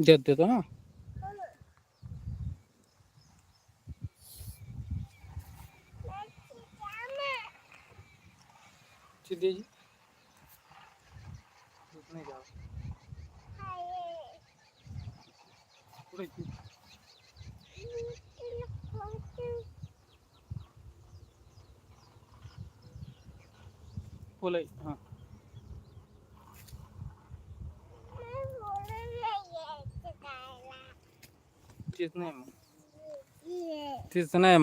देत देतो ना. चिंतेची? दूध फुलं हां. तेच नाही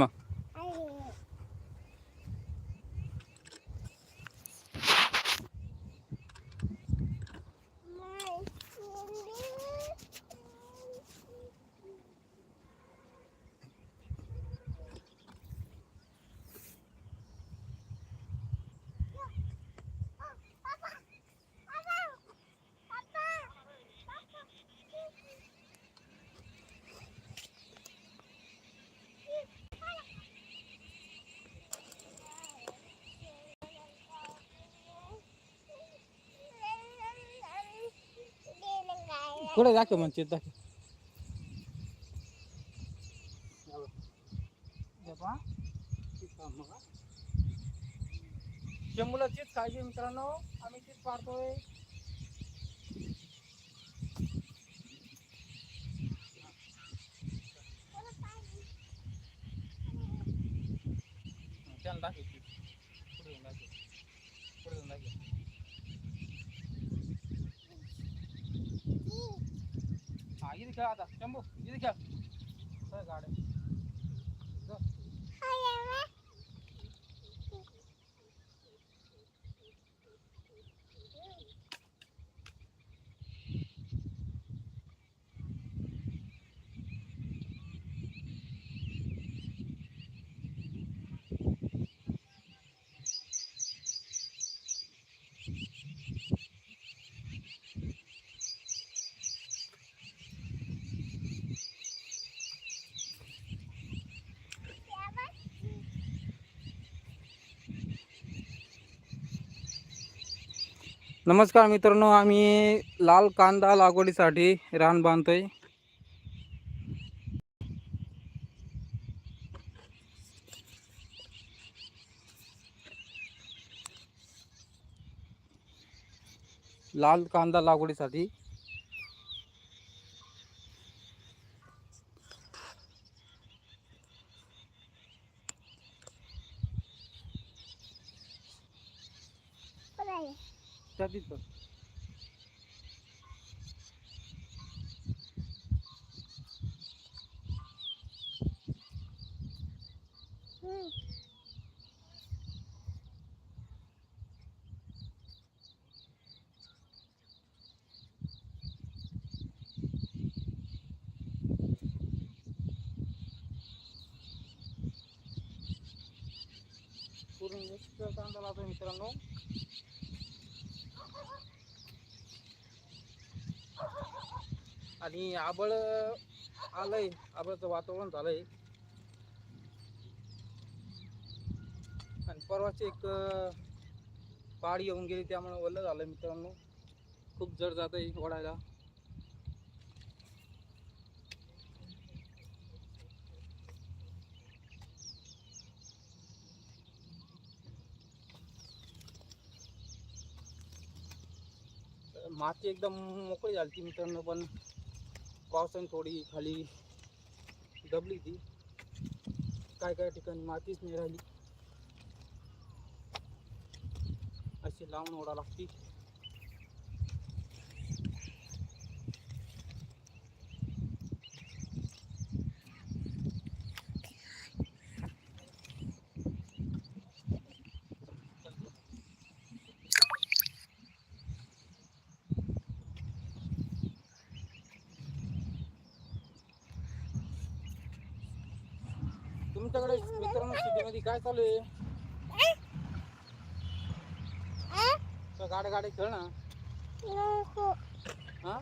कुठे दाखव म्हणते दाखव. शंभूला तेच काळजी मित्रांनो आम्ही तीच पाहतोय त्याला दाखव ती. पुढे जाऊन दाखव पुढे जाऊन दाखव हा इथे खेळ आता शंभू इथे नमस्कार मित्रांनो आम्ही लाल कांदा लागवडीसाठी रान बांधतोय. लाल कांदा लागवडीसाठी त्या तिथं पूर्ण एक कांदा लावतोय मित्रांनो आणि आबळ आलंय. आबळचं वातावरण झालंय. आणि परवाची एक अं, पाड येऊन गेली त्यामुळे वल्ल झालं मित्रांनो. खूप जड जात आहे ओढायला. माती एकदम मोकळी झाली ती मित्रांनो पण पावसाने थोडी खाली दबली ती. काय काय ठिकाणी मातीच नाही राहिली. अशी लावून ओढा लागती. तुमच्याकडे मित्रांनो शेतीमध्ये काय चालू आहे? तर गाड्या गाड्या खेळ ना. हा?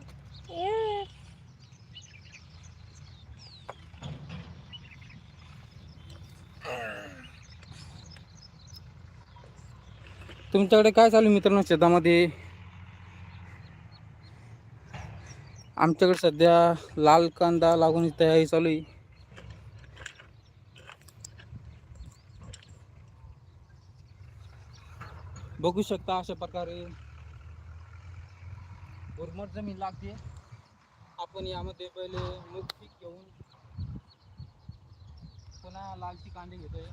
तुमच्याकडे काय चालू आहे मित्रांनो शेतामध्ये? आमच्याकडे सध्या लाल कांदा लागून तयारी चालू आहे. बघू शकता अशा प्रकारे. भुरमट जमीन लागते. आपण यामध्ये पहिले मूग पीक घेऊन पुन्हा लालची कांदे घेतोय.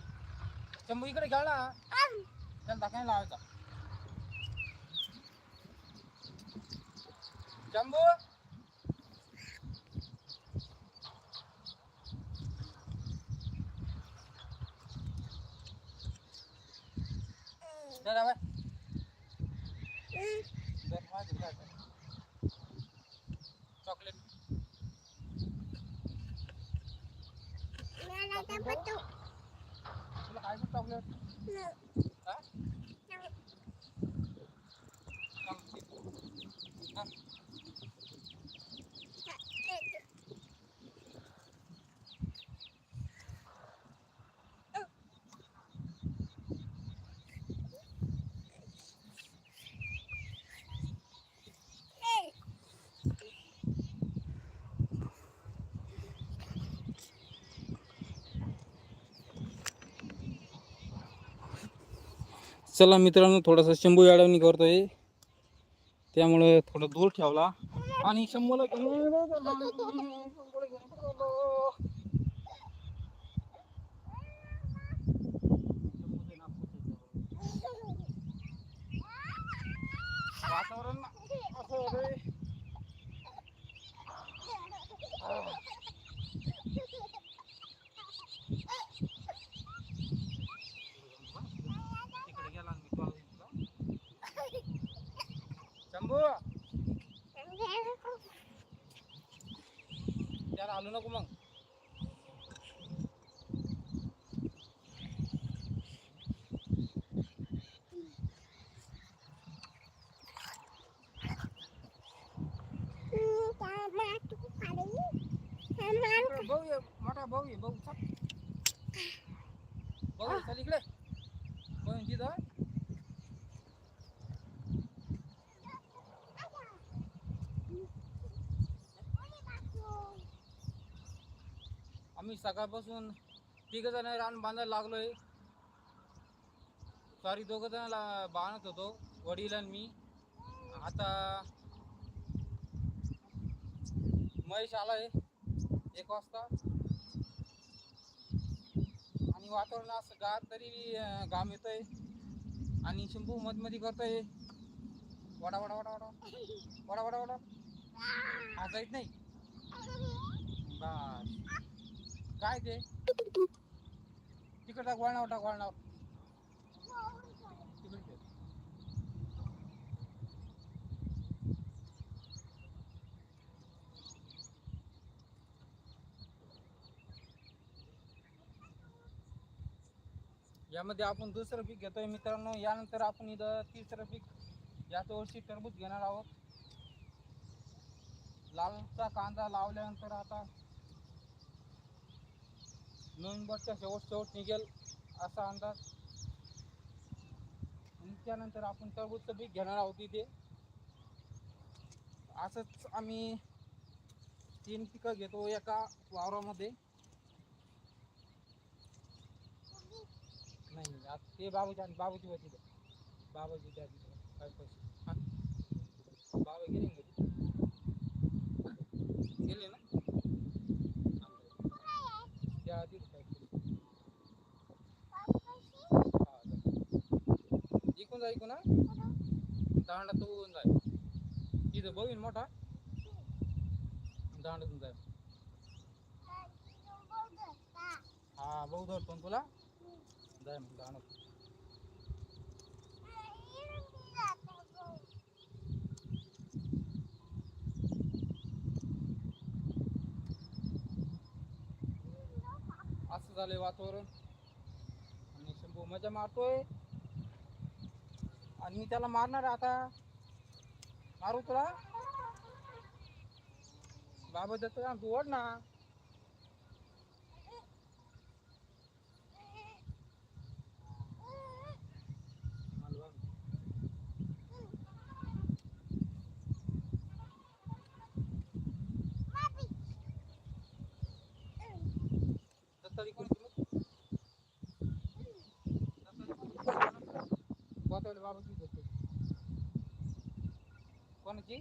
शंभू इकडे घ्या ना. त्याला दाखवायला लावायचा. शंभू. जरा बाय जर माझं काय कर. चॉकलेट तुला काय चॉकलेट हा? सांग. हा. चला मित्रांनो थोडासा शंभू अडवणी करतोय. त्यामुळे थोडं दूर ठेवला. आणि शंभूला वातावरण ना असं होतंय. तिकडे गेला आणि मी कॉल घेतला. शंभू त्याला आलो नको मग भाऊ ये मोठा भाऊ ये भाऊ चल भाऊ चल इकडे. भाऊ तिथं आम्ही सकाळपासून तिघ जण रान बांधायला लागलोय. सॉरी दोघ जण बांधत होतो वडील आणि मी. आता महेश आलाय एक वाजता. वातावरण असं गार तरी घाम घाम येतोय. आणि शिंपू मधमधी करतोय. वडा वडा वडा वडा. वडा वडा वडा. हा जाईत नाही. बस. काय ते? तिकडचा टाक वळणावर टाक वळणावर तिकडे ठेव. यामध्ये आपण दुसरं पीक घेतोय मित्रांनो. यानंतर आपण इथं तिसरं पीक याच वर्षी टरबूज घेणार आहोत. लालचा कांदा लावल्यानंतर आता नोव्हेंबरच्या शेवट शेवट निघेल असा अंदाज. त्यानंतर आपण टरबूजचं पीक घेणार आहोत इथे. असंच आम्ही तीन पिकं घेतो एका वावरामध्ये. नाही नाही आता ते बाबूच्या बाबूची होती ते. बाबाची त्या तिकडे काय पैसे हा. बाबा गेले ना घरी? गेले ना त्या आधी काय केलं? हा, जा. इकून जा इकून हा दांडा तो होऊन जाय इथं बघीन मोठा दांडातून जाय हा बघू धरतो ना तुला जाय मग दांडातून असं वातावरण आणि शंभू मज़ा मारतोय आणि मी त्याला मारणार आता मारू तुला बाबा देतो ना तू ओढ ना जी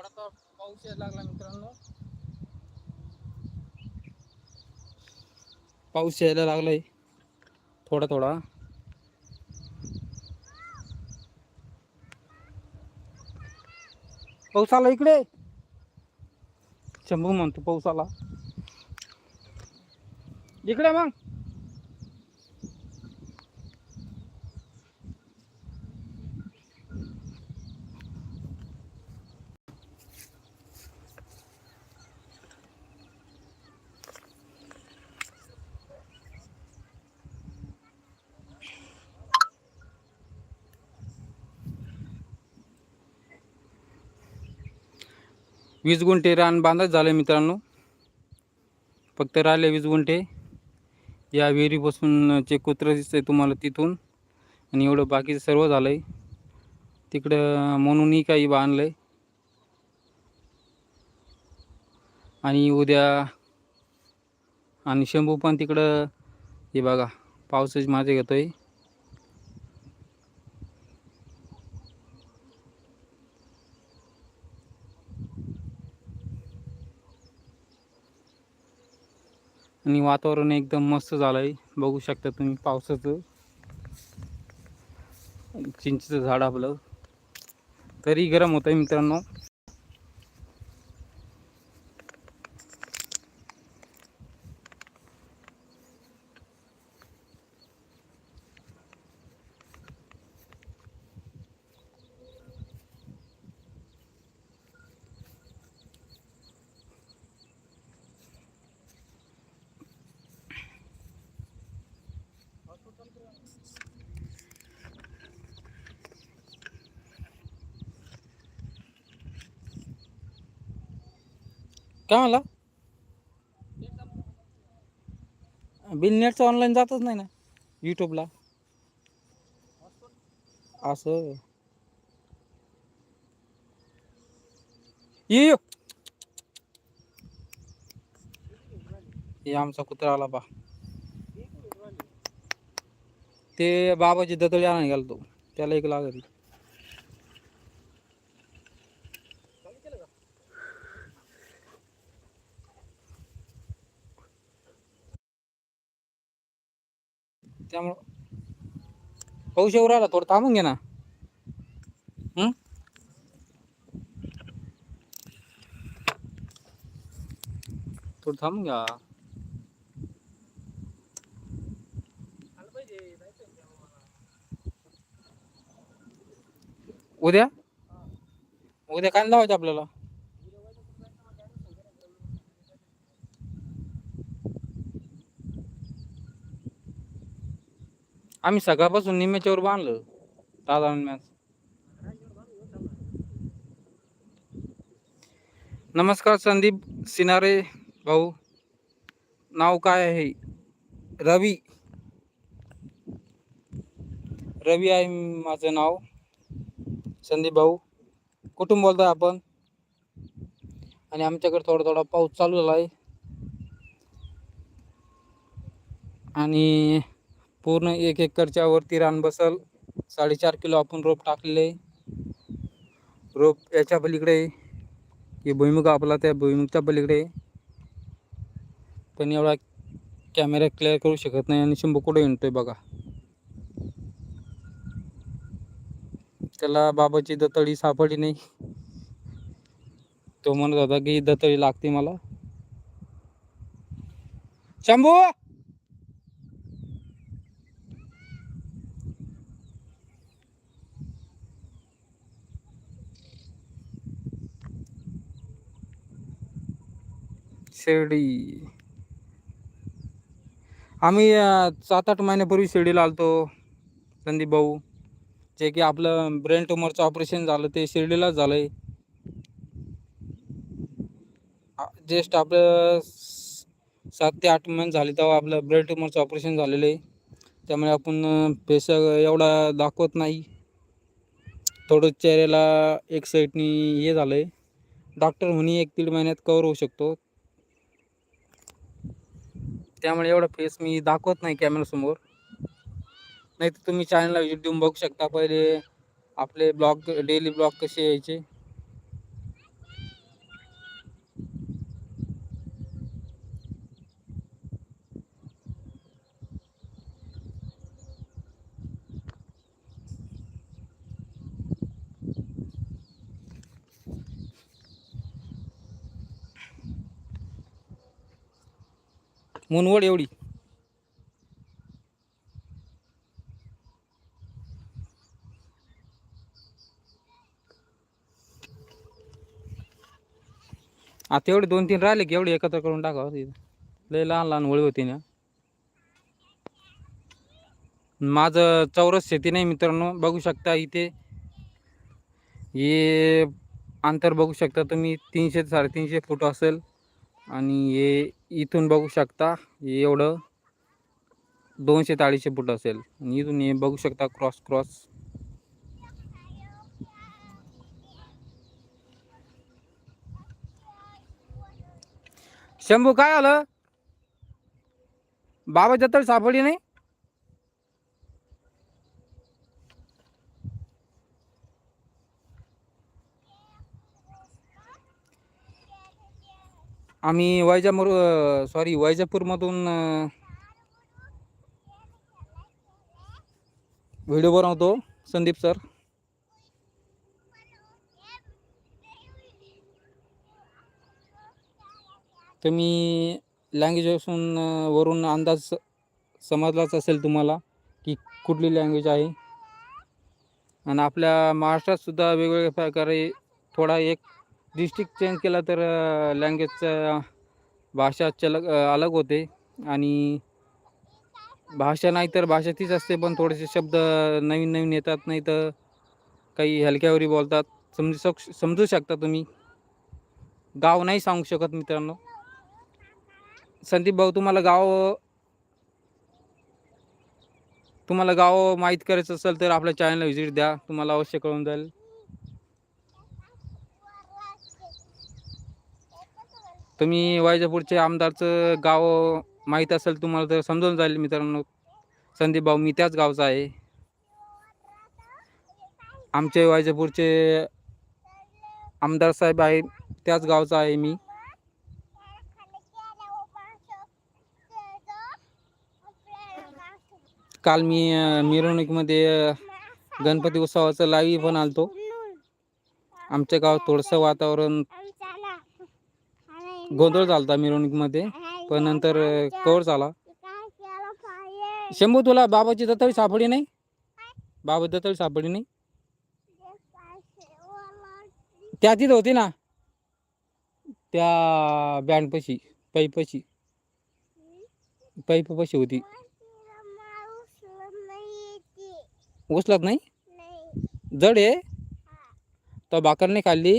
थोडासा पाऊस यायला लागला मित्रांनो. पाऊस यायला लागलाय. थोडा थोडा. पाऊस आला इकडे. शंभू म्हणतो पाऊस आला. इकडे मग. वीस गुंठे रान बांधत झालं मित्रांनो. फक्त राहिले वीस गुंठे. या विहिरीपासून जे कुत्रं दिसतंय तुम्हाला तिथून. आणि एवढं बाकीचं सर्व झालंय. तिकडं म्हणूनही काही बांधलंय आणि उद्या आणि शंभू पण तिकडं हे बघा पावसाची माझे घेतोय. आणि वातावरण एकदम मस्त झालंय. बघू शकता तुम्ही पावसाचं. चिंचेचं झाड आपलं. तरी गरम होतंय मित्रांनो. काय म्हणला? बिल नेटचं ऑनलाईन जातच नाही ना यूट्यूबला असं. ये हे आमचा कुत्रा आला बा. ते बाबाची दतळी आणायला गेला तो. त्याला एक लागत त्यामुळं पाऊस येऊ राहिला थोडं थांबून घे ना हं? थोडं थांबून घ्या उद्या उद्या काय लावायचं आपल्याला आम्ही सकाळपासून निम्म्याच्यावर बांधलं दादा मॅच. नमस्कार संदीप सिनारे भाऊ. नाव काय आहे? रवी. रवी आहे माझं नाव. संदीप भाऊ. कुठून बोलतोय आपण? आणि आमच्याकडे थोडा थोडा पाऊस चालू झाला आहे. आणि पूर्ण एक एकरच्या वरती रान बसल. साडेचार किलो आपण रोप टाकलेले. रोप याच्या पलीकडे की भुईमुग आपला त्या भुईमुगच्या पलीकडे. पण एवढा कॅमेरा क्लिअर करू शकत नाही आणि शंभू कुठे येतोय बघा. त्याला बाबाची दतळी सापडली नाही. तो म्हणत होता की दतळी लागते मला. शंभू! शिर्डी. आम्ही सात आठ महिन्यापूर्वी शिर्डीला आलतो संदीप भाऊ. जे की आपलं ब्रेन ट्युमरचं ऑपरेशन झालं ते शिर्डीलाच झालं आहे जस्ट आपलं सात ते आठ महिने झाले तेव्हा आपलं ब्रेन ट्युमरचं ऑपरेशन झालेलं आहे. त्यामुळे आपण पैसा एवढा दाखवत नाही. थोडं चेहऱ्याला एक साईडनी हे झालं आहे डॉक्टर म्हणे एक दीड महिन्यात कवर होऊ शकतो. त्यामुळे एवढा फेस मी दाखवत नाही कॅमेरासमोर नाही तर तुम्ही चॅनलला व्हिजिट देऊन बघू शकता. पहिले आपले ब्लॉग डेली ब्लॉग कसे यायचे. मुनवड एवढी. आता एवढे दोन तीन राहिले की एवढे एकत्र करून टाकावं तिथं लय लहान लहान होळी होती ना. माझं चौरस शेती नाही मित्रांनो बघू शकता इथे. हे अंतर बघू शकता तुम्ही तीनशे ते साडेतीनशे फूट असेल. आणि हे इथून बघू शकता एवढं दोनशे ते अडीचशे फूट असेल. आणि इथून हे बघू शकता क्रॉस क्रॉस. शंभू काय आलं? बाबा जत्तर सापडली नाही? आम्ही वैजापूर सॉरी वैजापूरमधून व्हिडिओ बनवतो संदीप सर. तुम्ही लँग्वेजपासून वरून अंदाज स- समजलाच असेल तुम्हाला की कुठली लँग्वेज आहे. आणि आपल्या महाराष्ट्रातसुद्धा वेगवेगळ्या प्रकारे थोडा एक डिस्ट्रिक्ट चेंज केला तर लँग्वेजचा भाषा चलग अलग होते. आणि भाषा नाही तर भाषा तीच असते पण थोडेसे शब्द नवीन नवीन येतात नाही तर काही हलक्यावरी बोलतात. समजू शक समजू शकता तुम्ही. गाव नाही सांगू शकत मित्रांनो. संदीप भाऊ तुम्हाला गाव तुम्हाला गाव माहीत करायचं असेल तर आपल्या चॅनलला व्हिजिट द्या. तुम्हाला अवश्य कळून जाईल. तुम्ही वैजापूरचे आमदारचं गाव माहीत असेल तुम्हाला तर समजून जाईल मित्रांनो. संदीप भाऊ मी त्याच गावचा आहे. आमचे वैजापूरचे आमदार साहेब आहे त्याच गावचा आहे मी. काल मी मिरवणुकीमध्ये गणपती उत्सवाचं लाईव्ह पण आलतो. आमच्या गावात थोडंसं वातावरण गोंधळ झालता मिरवणुकीमध्ये. पण नंतर कवर झाला. शंभू तुला बाबाची दत्तळी सापडली नाही? बाबा दत्तळी सापडली नाही? त्या तिथं होती ना? त्या बँडपाशी पाईपाशी पाईपाशी होती. उचलत नाही. जड आहे? तो भाकर नाही खाल्ली?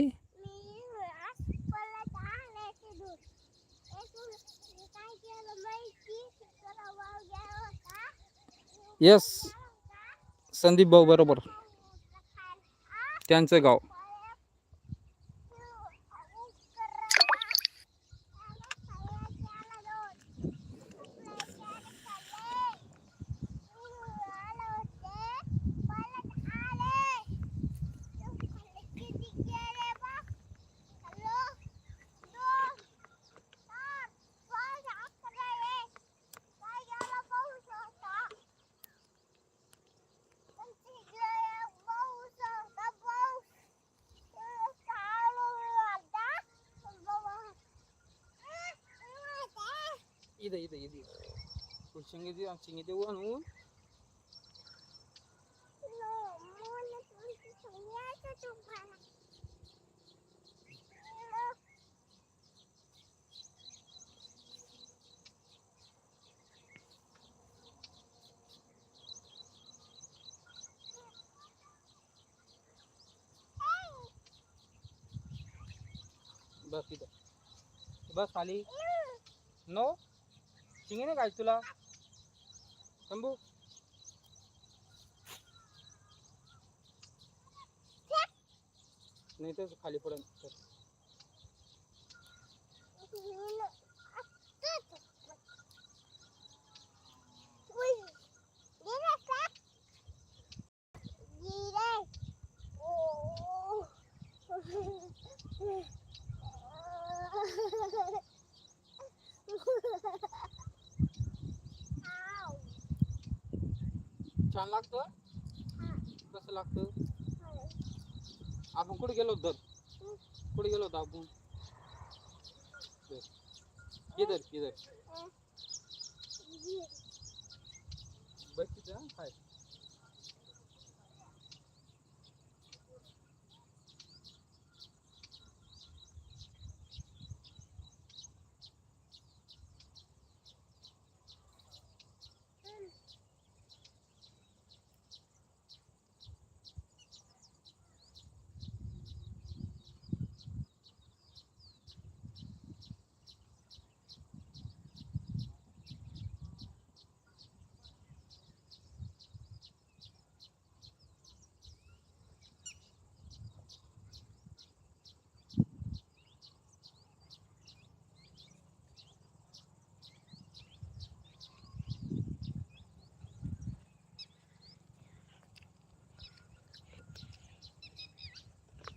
यस संदीप भाऊ बरोबर. त्यांचं गाव. chinguidi. Por chinguidi, a chinguidi é o anu. Não, mole, tu não. Ba, Sally? No. No? शिंगे नाही काय तुला शंभू नाही तर खाली पडेल छान लागतं कसं लागतं आपण कुठे गेलो होतो धर कुठे गेलो होतो आपण धर. इधर इधर बस तिथं हा, खाय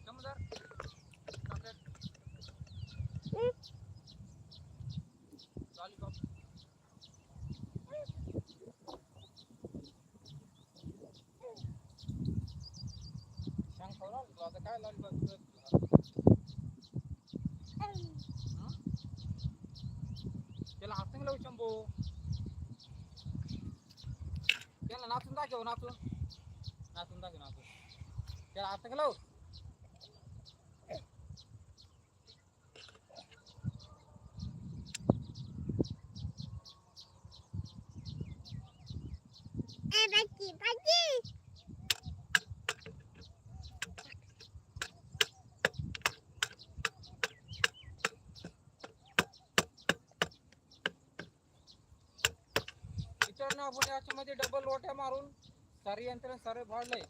समजदार चॉकलेट लॉलीपॉप सांग खवरा तुला आता काय लॉलीपॉप त्याला हात लावू शंभू. त्याला नाचून दाखव नाचून. नाचून दाखव नाचून. त्याला हात लावू. मित्रांनो आपण याच्यामध्ये डबल रोट्या मारून सारे यंत्र सारे भाडलंय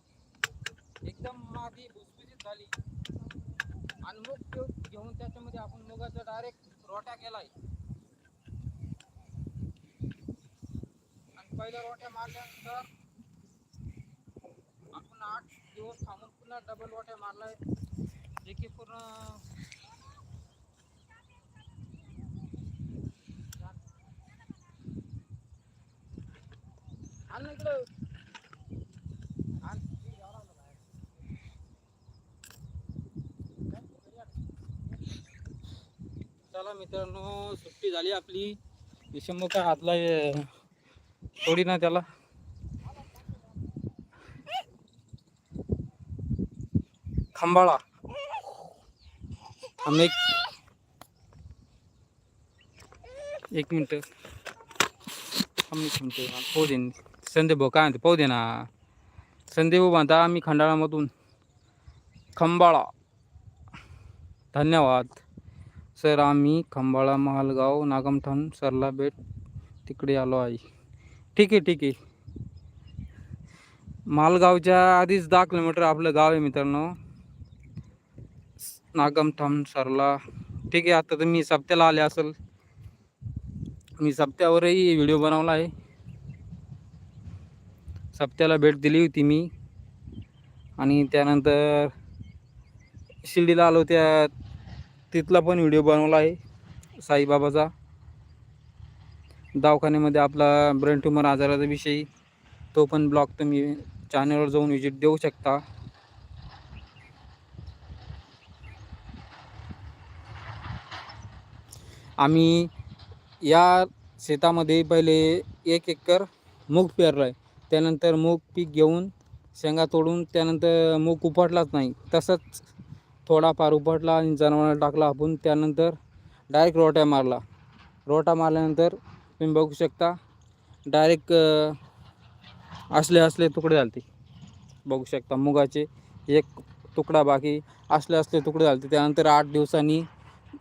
एकदम माती भुसभुशीत झाली. आणि मूग घेऊन त्याच्यामध्ये आपण मुगाचा डायरेक्ट रोट्या केलाय. आणि पहिल्या रोट्या मारल्यानंतर आपण आठ दिवस थांबून पुन्हा डबल रोट्या मारलाय. जे की पूर्ण आण ना इकडं आण. चला मित्रांनो सुट्टी झाली आपली. विषम काय हातला थोडी ना त्याला. खंबाळा. आम्ही एक. एक मिनिट. आम्ही थांबतो हो देईन संदीप भाऊ काय म्हणते? पाहू दे ना. संदीप भाऊ म्हणता आम्ही खंडाळामधून खंबाळा. धन्यवाद. सर आम्ही खंबाळा महालगाव नागमठाण सरला बेट तिकडे आलो आहे. ठीक आहे ठीक आहे. मालगावच्या आधीच दहा किलोमीटर आपलं गाव आहे मित्रांनो. नागमठाम सरला. ठीक आहे आता तुम्ही सप्त्याला आले असेल. मी सप्त्यावरही व्हिडिओ बनवला आहे. सप्त्याला भेट दिली होती मी. आणि त्यानंतर शिर्डीला आलो त्या तिथला पण व्हिडिओ बनवला आहे साईबाबाचा. दवाखान्यामध्ये आपला ब्रेन ट्युमर आजाराचा विषयी तो पण ब्लॉग तुम्ही चॅनलवर जाऊन व्हिजिट देऊ शकता. आम्ही या शेतामध्ये पहिले एक एकर मूग पेरलं आहे त्यानंतर मूग पीक घेऊन शेंगा तोडून त्यानंतर मूग उपटलाच नाही. तसंच थोडाफार उपटला आणि जनावरांना टाकला आपण. त्यानंतर डायरेक्ट रोट्या मारला. रोटा मारल्यानंतर तुम्ही बघू शकता डायरेक्ट असले असले तुकडे झालते. बघू शकता मुगाचे एक तुकडा बाकी असले असले तुकडे झालते. त्यानंतर आठ दिवसांनी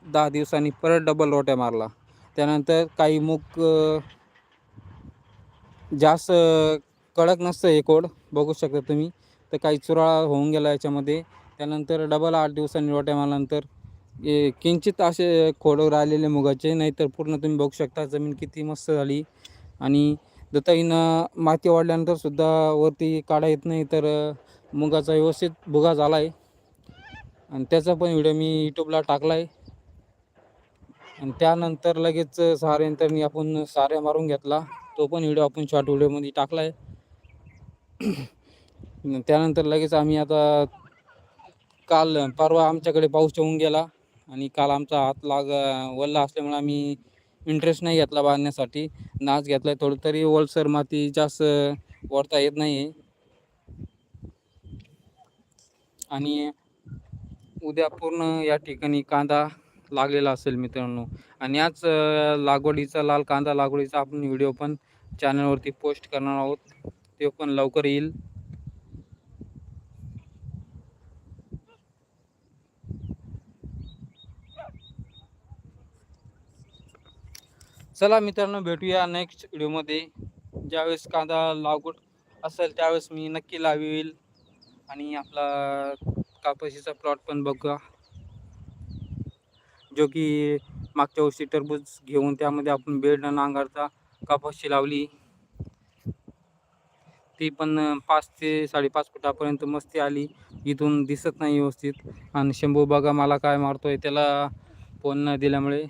दहा दिवसांनी परत डबल रोट्या मारला. त्यानंतर काही मूग जास्त कडक नसतं हे कोड बघू शकता तुम्ही. तर काही चुराळा होऊन गेला याच्यामध्ये. त्यानंतर डबल आठ दिवसांनी रोट्या हे किंचित असे खोडं राहिलेले मुगाचे नाहीतर पूर्ण तुम्ही बघू शकता जमीन किती मस्त झाली. आणि दत्ताईनं माती वाढल्यानंतर सुद्धा वरती काढा येत नाही तर मुगाचा व्यवस्थित भुगा झाला आहे आणि त्याचा पण व्हिडिओ मी यूट्यूबला टाकला आहे आणि त्यानंतर लगेच साऱ्यानंतरनी आपण साऱ्या मारून घेतला. तो पण व्हिडिओ आपण शॉर्ट व्हिडिओमध्ये टाकला आहे त्यानंतर लगेच आम्ही आता काल परवा आमच्याकडे पाऊस येऊन गेला आणि काल आमचा हात लाग वल्ला असल्यामुळे आम्ही इंटरेस्ट नाही घेतला बांधण्यासाठी. नाच घेतला आहे थोडं तरी ओलसर माती जास्त वरता येत नाही आहे आणि उद्या पूर्ण या ठिकाणी कांदा लागलेला असेल मित्रांनो. आणि याच लागवडीचा लाल कांदा लागवडीचा आपण व्हिडिओ पण चॅनलवरती पोस्ट करणार आहोत. ते पण लवकर येईल. चला मित्रांनो भेटूया नेक्स्ट व्हिडिओमध्ये ज्यावेळेस कांदा लागवड असेल त्यावेळेस मी नक्की लावेल. आणि आपला कापशीचा प्लॉट पण बघा. जो की मागच्या वर्षी टरबूज घेऊन त्यामध्ये आपण बेड न नांगरता कापशी लावली. ती पण पाच ते साडेपाच फुटापर्यंत मस्ती आली. इथून दिसत नाही व्यवस्थित. आणि शंभू बघा मला काय मारतोय त्याला फोन न दिल्यामुळे.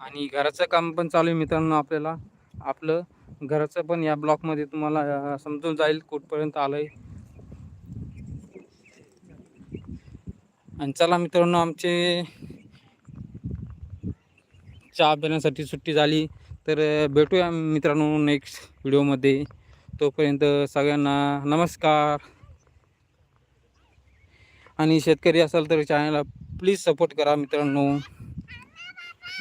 आणि घराचं काम पण चालू आहे मित्रांनो आपल्याला. आपलं घराचं पण या ब्लॉकमध्ये तुम्हाला समजून जाईल कुठपर्यंत आलं आहे आणि चला मित्रांनो आमचे चहा पिण्यासाठी सुट्टी झाली. तर भेटूया मित्रांनो नेक्स्ट व्हिडिओमध्ये तोपर्यंत सगळ्यांना नमस्कार. आणि शेतकरी असाल तर चॅनलला प्लीज सपोर्ट करा मित्रांनो.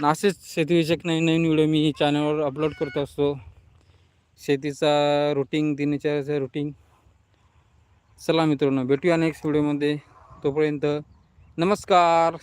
असेच शेतीविषयक नवीन नवीन व्हिडिओ मी चॅनलवर अपलोड करत असतो. शेतीचा रुटीन दिनचर्याचं रुटीन चला मित्रांनो भेटूया नेक्स्ट व्हिडिओमध्ये तोपर्यंत नमस्कार.